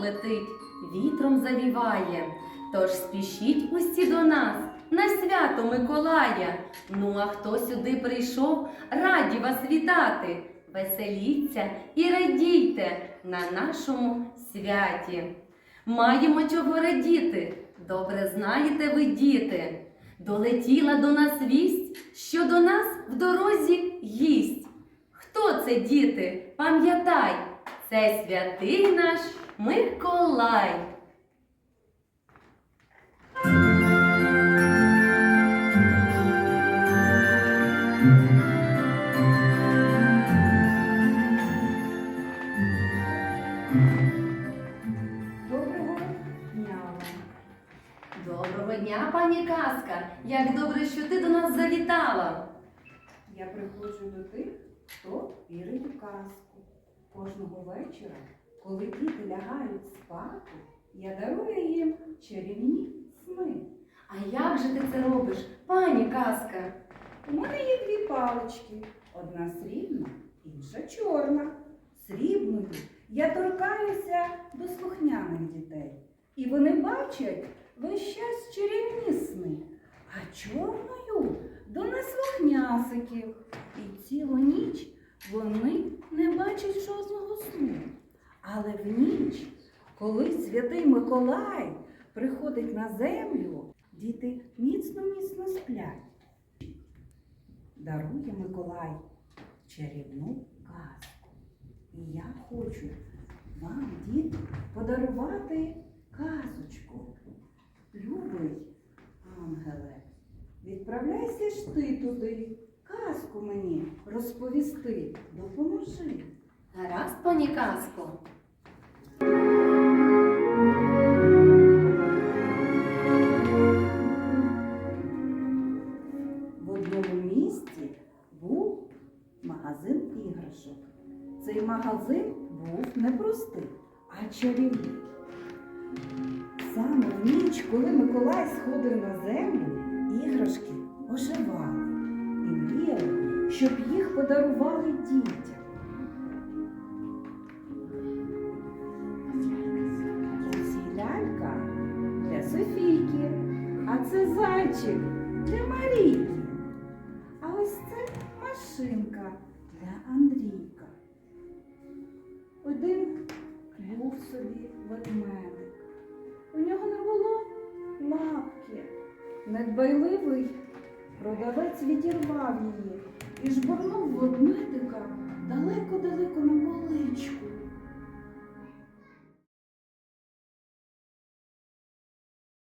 летить, вітром завіває. Тож спішіть усі до нас на свято Миколая. Ну а хто сюди прийшов, раді вас вітати. Веселіться і радійте на нашому святі. Маємо чого радіти, добре знаєте ви, діти. Долетіла до нас вість, що до нас в дорозі гість. Хто це, діти? Пам'ятай, це святий наш Миколай. Доброго дня. Доброго дня, пані Казка. Як добре, що ти до нас завітала. Я приходжу до тих, хто вірить у казку. Кожного вечора, коли діти лягають спати, я дарую їм чарівні сни. А як же ти це робиш, пані Казка? У мене є дві палички. Одна срібна, інша чорна. Срібною я торкаюся до слухняних дітей. І вони бачать весь час чарівні сни. А чорною до неслухнясиків. І цілу ніч вони не бачать жодного сну. Але в ніч, коли святий Миколай приходить на землю, діти міцно-міцно сплять дарує Миколай чарівну казку. І я хочу вам, діти, подарувати казочку. Любий ангеле, відправляйся ж ти туди, казку мені розповісти, допоможи. Гаразд, пані Казко. В одному місті був магазин іграшок. Цей магазин був не простий, а чарівний. Саме в ніч, коли Миколай сходив на землю, іграшки оживали і мріяли, щоб їх подарували дітям. Це зайчик для Марійки. А ось це машинка для Андрійка. Один був собі ведмедик. У нього не було лапки. Недбайливий продавець відірвав її і жбурнув ведмедика далеко